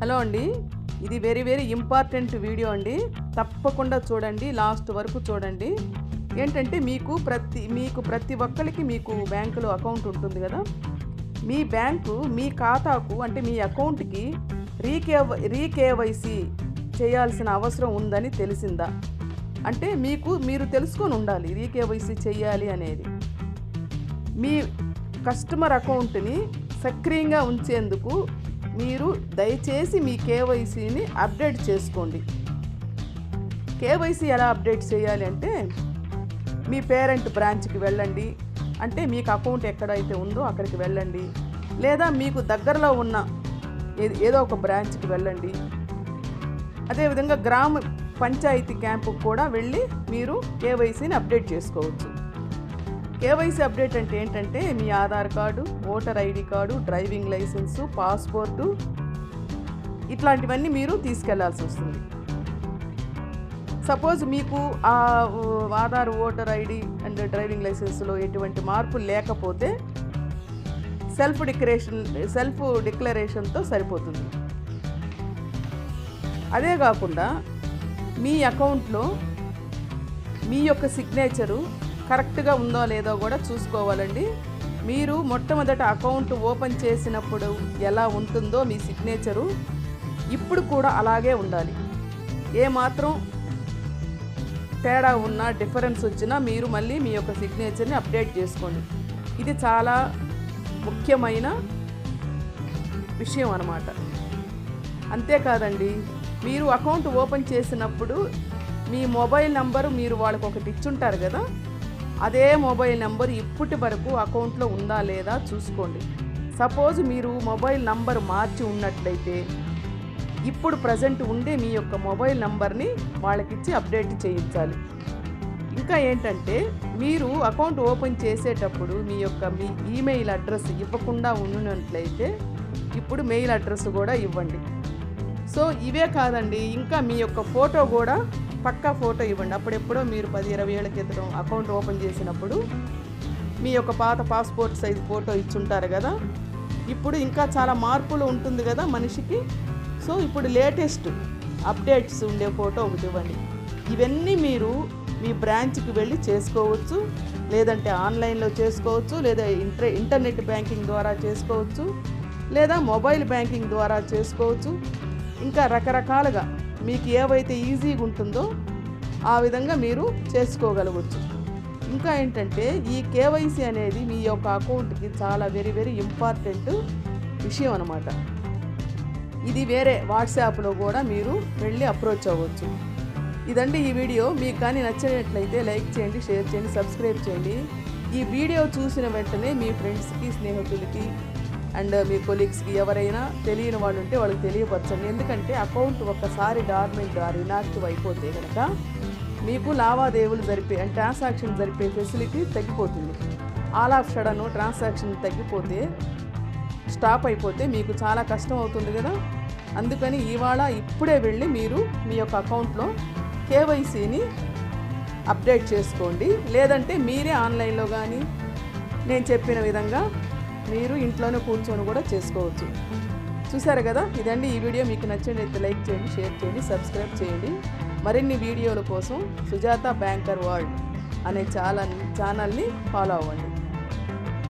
Hello అండి. ఇది very very important video అండి. తప్పకుండా చూడండి. లాస్ట్ వరకు చూడండి. ఏంటంటే మీకు ప్రతి మీకు ప్రతి ఒక్కరికి మీకు బ్యాంకులో అకౌంట్ ఉంటుంది కదా. మీ బ్యాంకు మీ ఖాతాకు అంటే మీ అకౌంట్కి రీకేవ రీకేవైసీ చేయాల్సిన అవసరం ఉందని తెలిసిందా? అంటే మీకు మీరు తెలుసుకొని ఉండాలి రీకేవైసీ చేయాలి అనేది. మీ కస్టమర్ అకౌంట్ని సక్రియంగా ఉంచేందుకు మీరు దయచేసి మీ కేవైసీని అప్డేట్ చేసుకోండి. కేవైసీ ఎలా అప్డేట్ చేయాలి అంటే మీ పేరెంట్ బ్రాంచ్కి వెళ్ళండి. అంటే మీకు అకౌంట్ ఎక్కడైతే ఉందో అక్కడికి వెళ్ళండి. లేదా మీకు దగ్గరలో ఉన్న ఏ- ఏదో ఒక బ్రాంచ్కి వెళ్ళండి. అదేవిధంగా గ్రామ పంచాయతీ క్యాంపుకు కూడా వెళ్ళి మీరు కేవైసీని అప్డేట్ చేసుకోవచ్చు. కేవైసీ అప్డేట్ అంటే ఏంటంటే మీ Aadhaar card voter ID card driving licence passport ఇట్లాంటివన్నీ మీరు తీసుకెళ్ళాల్సి వస్తుంది. సపోజ్ మీకు ఆ Aadhaar voter ID and driving లైసెన్స్లో ఎటువంటి మార్పులు లేకపోతే సెల్ఫ్ డిక్లరేషన్ సెల్ఫ్ డిక్లరేషన్తో సరిపోతుంది. అదే కాకుండా మీ అకౌంట్లో మీ యొక్క సిగ్నేచరు కరెక్ట్గా ఉందో లేదో కూడా చూసుకోవాలండి. మీరు మొట్టమొదట అకౌంట్ ఓపెన్ చేసినప్పుడు ఎలా ఉంటుందో మీ సిగ్నేచరు ఇప్పుడు కూడా అలాగే ఉండాలి. ఏమాత్రం తేడా ఉన్నా డిఫరెన్స్ వచ్చినా మీరు మళ్ళీ మీ యొక్క సిగ్నేచర్ని అప్డేట్ చేసుకోండి. ఇది చాలా ముఖ్యమైన విషయం అన్నమాట. అంతేకాదండి మీరు అకౌంట్ ఓపెన్ చేసినప్పుడు మీ మొబైల్ నంబరు మీరు వాళ్ళకి ఒకటి ఇచ్చుంటారు కదా అదే మొబైల్ నెంబర్ ఇప్పటి వరకు అకౌంట్లో ఉందా లేదా చూసుకోండి. సపోజ్ మీరు మొబైల్ నంబర్ మార్చి ఉన్నట్లయితే ఇప్పుడు ప్రజెంట్ ఉండే మీ యొక్క మొబైల్ నంబర్ని వాళ్ళకిచ్చి అప్డేట్ చేయించాలి. ఇంకా ఏంటంటే మీరు అకౌంట్ ఓపెన్ చేసేటప్పుడు మీ యొక్క మీ ఈమెయిల్ అడ్రస్ ఇవ్వకుండా ఉన్నట్లయితే ఇప్పుడు మెయిల్ అడ్రస్ కూడా ఇవ్వండి. సో ఇవే కాదండి ఇంకా మీ యొక్క ఫోటో కూడా పక్కా ఫోటో ఇవ్వండి. అప్పుడెప్పుడో మీరు పది ఇరవై ఏళ్ళ క్రితం అకౌంట్ ఓపెన్ చేసినప్పుడు మీ యొక్క పాత పాస్పోర్ట్ సైజ్ ఫోటో ఇచ్చుంటారు కదా. ఇప్పుడు ఇంకా చాలా మార్పులు ఉంటుంది కదా మనిషికి. సో ఇప్పుడు లేటెస్ట్ అప్డేట్స్ ఉండే ఫోటో ఒకటి ఇవ్వండి. ఇవన్నీ మీరు మీ బ్రాంచ్కి వెళ్ళి చేసుకోవచ్చు. లేదంటే ఆన్లైన్లో చేసుకోవచ్చు. లేదా ఇంటర్ ఇంటర్నెట్ బ్యాంకింగ్ ద్వారా చేసుకోవచ్చు. లేదా మొబైల్ బ్యాంకింగ్ ద్వారా చేసుకోవచ్చు. ఇంకా రకరకాలుగా మీకు ఏవైతే ఈజీగా ఉంటుందో ఆ విధంగా మీరు చేసుకోగలవచ్చు. ఇంకా ఏంటంటే ఈ కేవైసీ అనేది మీ యొక్క అకౌంట్కి చాలా వెరీ వెరీ ఇంపార్టెంట్ విషయం అనమాట ఇది వేరే వాట్సాప్లో కూడా మీరు వెళ్ళి అప్రోచ్ అవ్వచ్చు. ఇదండి ఈ వీడియో. మీకు కానీ నచ్చినట్లయితే లైక్ చేయండి షేర్ చేయండి సబ్స్క్రైబ్ చేయండి. ఈ వీడియో చూసిన వెంటనే మీ ఫ్రెండ్స్కి స్నేహితులకి అండ్ మీ కొలీగ్స్కి ఎవరైనా తెలియని వాళ్ళు ఉంటే వాళ్ళకి తెలియపరచండి. ఎందుకంటే అకౌంట్ ఒక్కసారి గవర్నమెంట్ ఆర్ ఇనాక్టివ్ అయిపోతే కనుక మీకు లావాదేవీలు జరిపే అండ్ ట్రాన్సాక్షన్ జరిపే ఫెసిలిటీ తగ్గిపోతుంది. ఆల్ ఆఫ్ సడన్ ట్రాన్సాక్షన్ తగ్గిపోతే స్టాప్ అయిపోతే మీకు చాలా కష్టం అవుతుంది కదా? అందుకని ఇవాళ ఇప్పుడే వెళ్ళి మీరు మీ యొక్క అకౌంట్లో కేవైసీని అప్డేట్ చేసుకోండి. లేదంటే మీరే ఆన్లైన్లో కానీ నేను చెప్పిన విధంగా మీరు ఇంట్లోనే కూర్చొని కూడా చేసుకోవచ్చు. చూసారు కదా? ఇదండి ఈ వీడియో. మీకు నచ్చినట్లయితే లైక్ చేయండి షేర్ చేయండి సబ్స్క్రైబ్ చేయండి. మరిన్ని వీడియోల కోసం సుజాత బ్యాంకర్ వరల్డ్ అనే ఛానల్ ఛానల్ని ఫాలో అవ్వండి.